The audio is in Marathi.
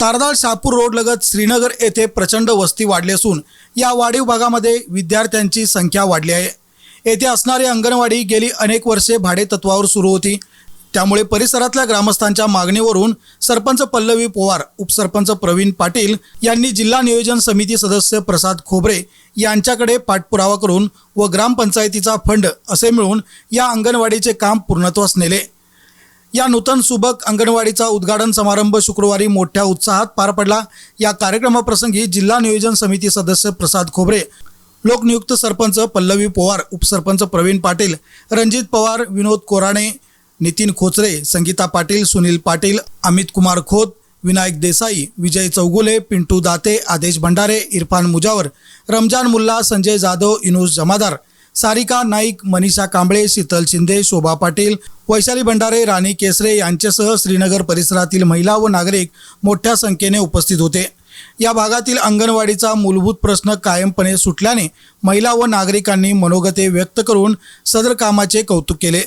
तारदाळ शहापूर रोडलगत श्रीनगर येथे प्रचंड वस्ती वाढली असून या वाढीव भागामध्ये विद्यार्थ्यांची संख्या वाढली आहे. येथे असणारी अंगणवाडी गेली अनेक वर्षे भाडे तत्वावर सुरू होती. त्यामुळे परिसरातल्या ग्रामस्थांच्या मागणीवरून सरपंच पल्लवी पोवार उपसरपंच प्रवीण पाटील यांनी जिल्हा नियोजन समिती सदस्य प्रसाद खोबरे यांच्याकडे पाठपुरावा करून व ग्रामपंचायतीचा फंड असे मिळून या अंगणवाडीचे काम पूर्णत्वास नेले. या नूतन सुबक अंगणवाडीचा उद्घाटन समारंभ शुक्रवारी मोठ्या उत्साहात पार पडला. या कार्यक्रमाप्रसंगी जिल्हा नियोजन समिती सदस्य प्रसाद खोबरे लोकनियुक्त सरपंच पल्लवी पवार उपसरपंच प्रवीण पाटील रणजित पवार विनोद कोराणे नितीन खोचरे संगीता पाटील सुनील पाटील अमित कुमार खोत विनायक देसाई विजय चौगुले पिंटू दाते आदेश भंडारे इरफान मुजावर रमजान मुल्ला संजय जाधव इनोज जमादार सारिका नाईक मनीषा कांबळे शीतल शिंदे शोभा पाटील वैशाली भंडारे राणी केसरे यांच्यासह श्रीनगर परिसरातील महिला व नागरिक मोठ्या संख्येने उपस्थित होते. या भागातील अंगणवाडीचा मूलभूत प्रश्न कायमपणे सुटल्याने महिला व नागरिकांनी मनोगते व्यक्त करून सदर कामाचे कौतुक केले.